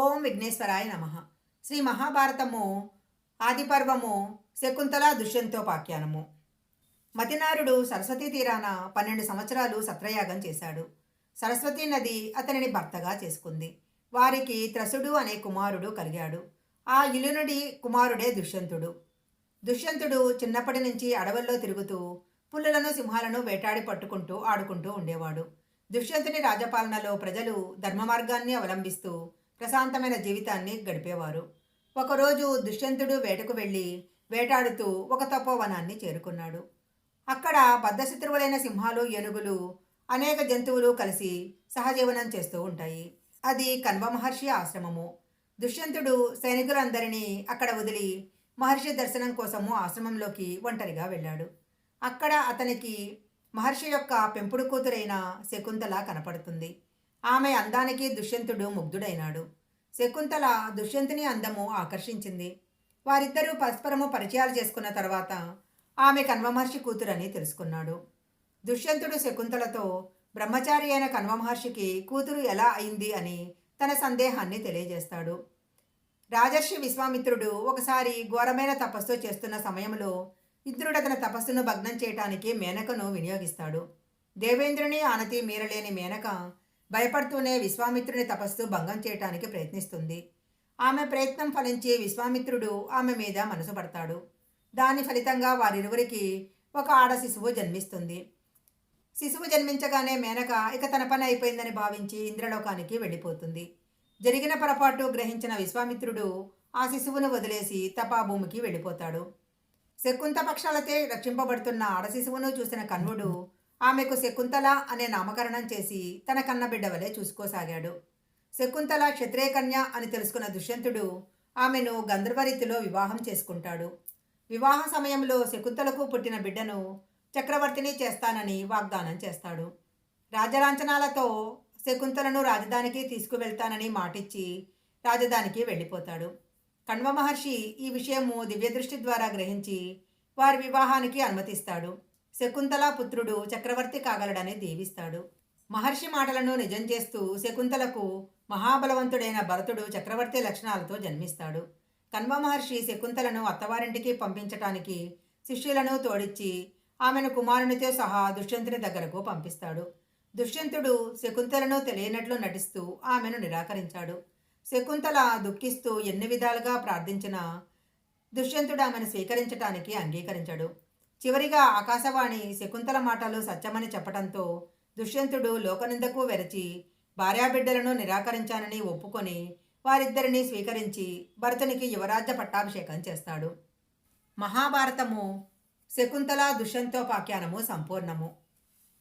ఓం విఘ్నేశ్వరాయ నమ. శ్రీ మహాభారతము ఆదిపర్వము శకుంతల దుష్యంతోపాఖ్యానము మతినారుడు సరస్వతీ తీరాన పన్నెండు సంవత్సరాలు సత్రయాగం చేశాడు. సరస్వతీ నది అతనిని భర్తగా చేసుకుంది. వారికి త్రసుడు అనే కుమారుడు కలిగాడు. ఆ ఇలునుడి కుమారుడే దుష్యంతుడు. దుష్యంతుడు చిన్నప్పటి నుంచి అడవుల్లో తిరుగుతూ పుల్లులను సింహాలను వేటాడి పట్టుకుంటూ ఆడుకుంటూ ఉండేవాడు. దుష్యంతుని రాజపాలనలో ప్రజలు ధర్మ మార్గాన్ని అవలంబిస్తూ ప్రశాంతమైన జీవితాన్ని గడిపేవారు. ఒకరోజు దుష్యంతుడు వేటకు వెళ్ళి వేటాడుతూ ఒక తపోవనాన్ని చేరుకున్నాడు. అక్కడ బద్ధశత్రువులైన సింహాలు ఏనుగులు అనేక జంతువులు కలిసి సహజీవనం చేస్తూ ఉంటాయి. అది కన్వ మహర్షి ఆశ్రమము. దుష్యంతుడు సైనికులందరినీ అక్కడ వదిలి మహర్షి దర్శనం కోసము ఆశ్రమంలోకి ఒంటరిగా వెళ్ళాడు. అక్కడ అతనికి మహర్షి యొక్క పెంపుడు కూతురైన శకుంతల కనపడుతుంది. ఆమె అందానికి దుష్యంతుడు ముగ్ధుడైనాడు. శకుంతల దుష్యంతుని అందము ఆకర్షించింది. వారిద్దరూ పరస్పరము పరిచయాలు చేసుకున్న తర్వాత ఆమె కన్వమహర్షి కూతురని తెలుసుకున్నాడు. దుష్యంతుడు శకుంతలతో బ్రహ్మచారి అయిన కన్వమహర్షికి కూతురు ఎలా అయింది? అని తన సందేహాన్ని తెలియజేస్తాడు. రాజర్షి విశ్వామిత్రుడు ఒకసారి ఘోరమైన తపస్సు చేస్తున్న సమయంలో ఇంద్రుడు అతని తపస్సును భగ్నం చేయటానికి మేనకను వినియోగిస్తాడు. దేవేంద్రుని ఆనతి మీరలేని మేనక భయపడుతూనే విశ్వామిత్రుని తపస్సు భంగం చేయటానికి ప్రయత్నిస్తుంది. ఆమె ప్రయత్నం ఫలించి విశ్వామిత్రుడు ఆమె మీద మనసు పడతాడు. దాని ఫలితంగా వారిరువురికి ఒక ఆడ శిశువు జన్మిస్తుంది. శిశువు జన్మించగానే మేనక ఇక తన పని అయిపోయిందని భావించి ఇంద్రలోకానికి వెళ్ళిపోతుంది. జరిగిన పొరపాటు గ్రహించిన విశ్వామిత్రుడు ఆ శిశువును వదిలేసి తపాభూమికి వెళ్ళిపోతాడు. శకుంత పక్షాలతే రక్షింపబడుతున్న ఆడ శిశువును చూసిన కన్వుడు ఆమెకు శకుంతల అనే నామకరణం చేసి తన కన్నబిడ్డ వలె చూసుకోసాగాడు. శకుంతల క్షత్రియకన్య అని తెలుసుకున్న దుష్యంతుడు ఆమెను గంధర్వరీతిలో వివాహం చేసుకుంటాడు. వివాహ సమయంలో శకుంతలకు పుట్టిన బిడ్డను చక్రవర్తిని చేస్తానని వాగ్దానం చేస్తాడు. రాజలాంఛనాలతో శకుంతలను రాజధానికి తీసుకువెళ్తానని మాటిచ్చి రాజధానికి వెళ్ళిపోతాడు. కణ్వ మహర్షి ఈ విషయము దివ్యదృష్టి ద్వారా గ్రహించి వారి వివాహానికి అనుమతిస్తాడు. పుత్రుడు చక్రవర్తి కాగలడని దీవిస్తాడు. మహర్షి మాటలను నిజం చేస్తూ శకుంతలకు మహాబలవంతుడైన భరతుడు చక్రవర్తి లక్షణాలతో జన్మిస్తాడు. కన్వ మహర్షి శకుంతలను అత్తవారింటికి పంపించటానికి శిష్యులను తోడిచ్చి ఆమెను కుమారునితో సహా దుష్యంతుని దగ్గరకు పంపిస్తాడు. దుష్యంతుడు శకుంతలను తెలియనట్లు నటిస్తూ ఆమెను నిరాకరించాడు. శకుంతల దుఃఖిస్తూ ఎన్ని విధాలుగా ప్రార్థించినా దుష్యంతుడు ఆమెను స్వీకరించటానికి అంగీకరించాడు. చివరిగా ఆకాశవాణి శకుంతల మాటలు సత్యమని చెప్పడంతో దుష్యంతుడు లోకనిందకు వెరచి భార్యాబిడ్డలను నిరాకరించానని ఒప్పుకొని వారిద్దరిని స్వీకరించి భరతునికి యువరాజ్య పట్టాభిషేకం చేస్తాడు. మహాభారతము శకుంతల దుష్యంతోపాఖ్యానము సంపూర్ణము.